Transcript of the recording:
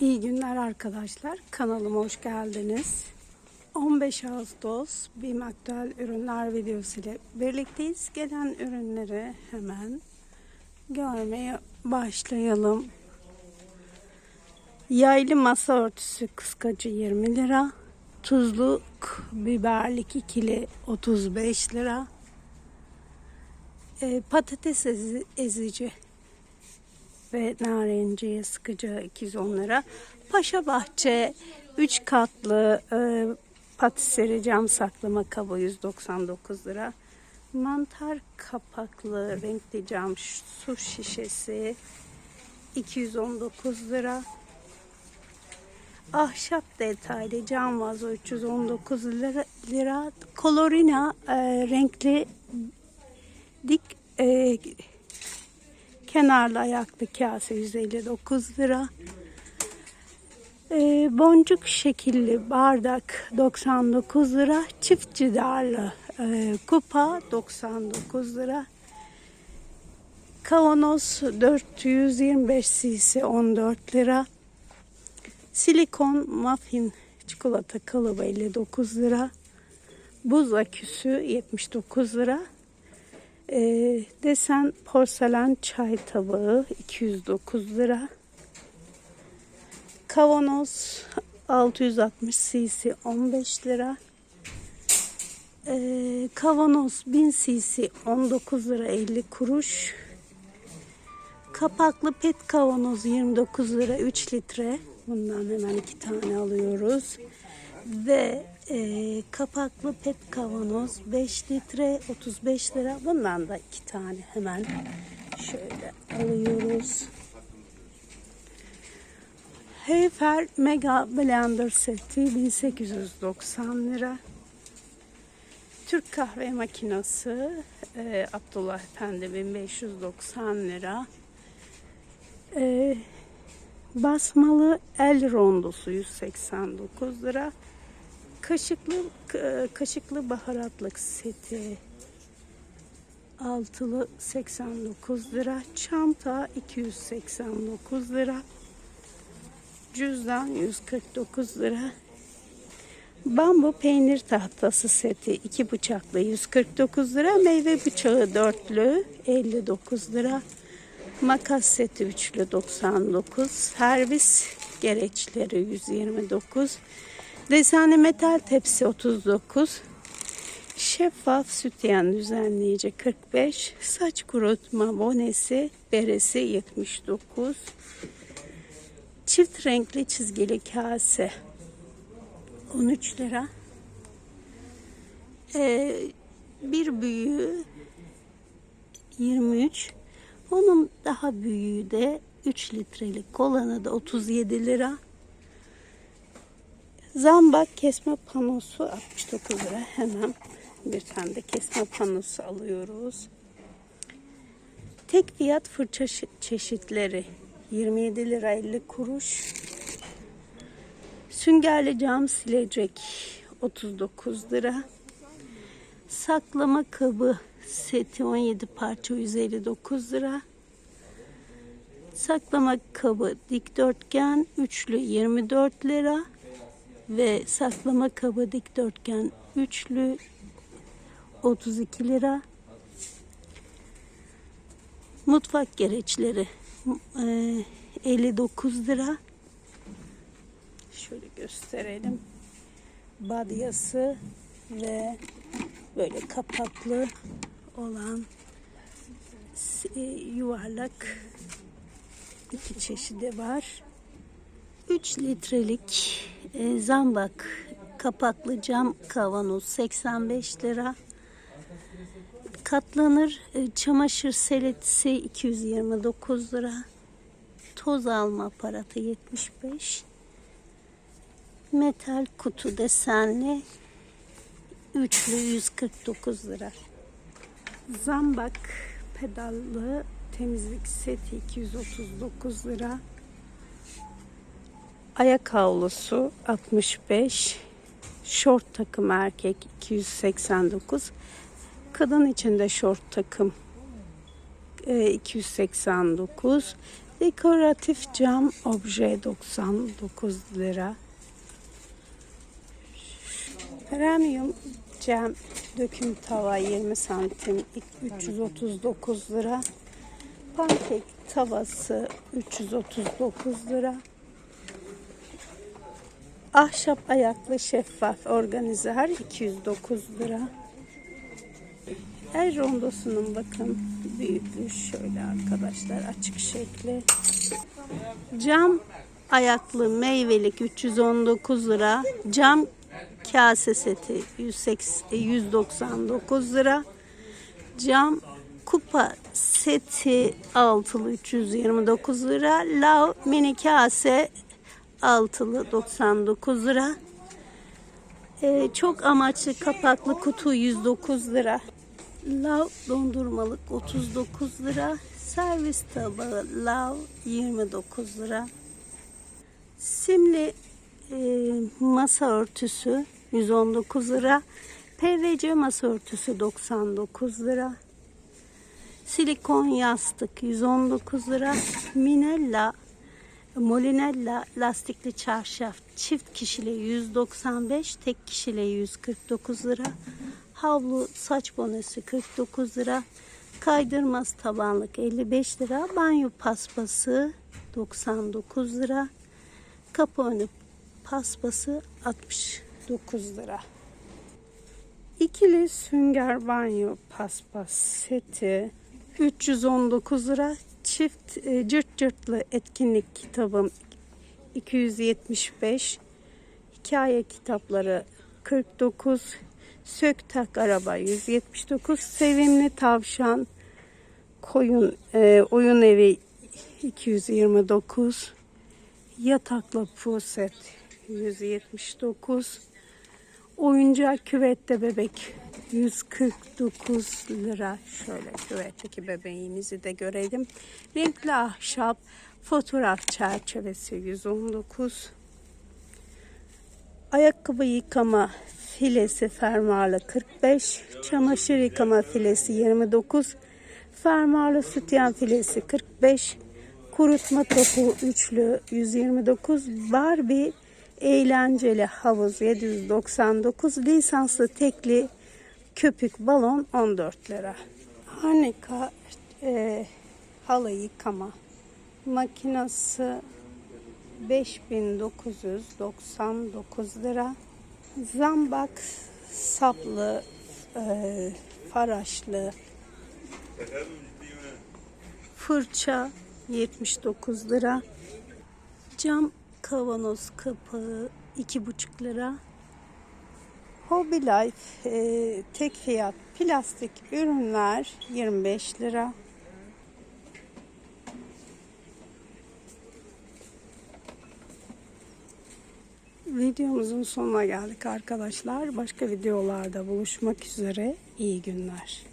İyi günler arkadaşlar. Kanalıma hoş geldiniz. 15 Ağustos BİM Aktüel Ürünler videosu ile birlikteyiz. Gelen ürünleri hemen görmeye başlayalım. Yaylı masa örtüsü kıskacı 20 lira. Tuzluk biberlik ikili 35 lira. Ee, patates ezi- ezici ve narenciye sıkacağı 210 lira. Paşa Bahçe 3 katlı e, patiseri cam saklama kabı 199 lira. Mantar kapaklı renkli cam su şişesi 219 lira. Ahşap detaylı cam vazo 319 lira. lira. Colorina e, renkli dik e, Kenarlı ayaklı kase 159 lira. Ee, boncuk şekilli bardak 99 lira. Çift cidarlı e, kupa 99 lira. Kavanoz 425 cc 14 lira. Silikon muffin çikolata kalıbı 59 lira. Buz aküsü 79 lira. E, desen porselen çay tabağı 209 lira. Kavanoz 660 cc 15 lira. E, kavanoz 1000 cc 19 lira 50 kuruş. Kapaklı pet kavanoz 29 lira 3 litre. Bundan hemen iki tane alıyoruz. Ve e, kapaklı pet kavanoz 5 litre 35 lira. Bundan da iki tane hemen şöyle alıyoruz. Heyfer Mega Blender seti 1890 lira. Türk kahve makinesi e, Abdullah Efendi 1590 lira. E, basmalı el rondosu 189 lira. Kaşıklı kaşıklı baharatlık seti altılı 89 lira. Çanta 289 lira. Cüzdan 149 lira. Bambu peynir tahtası seti iki bıçaklı 149 lira. Meyve bıçağı dörtlü 59 lira. Makas seti üçlü 99. Servis gereçleri 129. Desenli metal tepsi 39. Şeffaf sütyen düzenleyici 45. Saç kurutma bonesi beresi 79. Çift renkli çizgili kase 13 lira. Ee, bir büyüğü 23. Onun daha büyüğü de 3 litrelik olanı da 37 lira. Zambak kesme panosu 69 lira. Hemen bir tane de kesme panosu alıyoruz. Tek fiyat fırça çeşitleri 27 lira 50 kuruş. Süngerli cam silecek 39 lira. Saklama kabı seti 17 parça 159 lira. Saklama kabı dikdörtgen üçlü 24 lira ve saklama kabı dikdörtgen üçlü 32 lira. Mutfak gereçleri e, 59 lira. Şöyle gösterelim. Badyası ve böyle kapaklı olan e, yuvarlak iki çeşidi var. 3 litrelik e, zambak kapaklı cam kavanoz 85 lira. Katlanır e, çamaşır seletisi 229 lira. Toz alma aparatı 75. Metal kutu desenli üçlü 149 lira. Zambak pedallı temizlik seti 239 lira. Ayak havlusu 65. Şort takım erkek 289. Kadın için de şort takım e, 289. Dekoratif cam obje 99 lira. Premium cam döküm tava 20 santim 339 lira. Pankek tavası 339 lira. Ahşap ayaklı şeffaf organizer 209 lira. El rondosunun bakın büyüklüğü şöyle arkadaşlar açık şekli. Cam ayaklı meyvelik 319 lira. Cam kase seti 180, 199 lira. Cam kupa seti altılı 329 lira. Lav mini kase altılı 99 lira. Ee, çok amaçlı kapaklı kutu 109 lira. Lav dondurmalık 39 lira. Servis tabağı lav 29 lira. Simli e, masa örtüsü 119 lira. PVC masa örtüsü 99 lira. Silikon yastık 119 lira. Minella Molinella lastikli çarşaf çift kişiliği 195, tek kişiliği 149 lira. Havlu saç bonesi 49 lira. Kaydırmaz tabanlık 55 lira. Banyo paspası 99 lira. Kapı önü paspası 69 lira. İkili sünger banyo paspas seti 319 lira. Çift e, cırt cırtlı etkinlik kitabım 275. Hikaye kitapları 49. Sök tak araba 179. Sevimli tavşan koyun e, oyun evi 229. Yataklı puset 179. Oyuncak küvette bebek 149 lira. Şöyle küvetteki bebeğimizi de görelim. Renkli ahşap fotoğraf çerçevesi 119. Ayakkabı yıkama filesi fermuarlı 45. Çamaşır yıkama filesi 29. Fermuarlı sütyen filesi 45. Kurutma topu üçlü 129. Barbie eğlenceli havuz 799. Lisanslı tekli köpük balon 14 lira. Harnika e, halı yıkama makinesi 5999 lira. Zambak saplı e, faraşlı fırça 79 lira. Cam kavanoz kapağı 2,5 lira. Hobby Life e, tek fiyat plastik ürünler 25 lira. Videomuzun sonuna geldik arkadaşlar. Başka videolarda buluşmak üzere. İyi günler.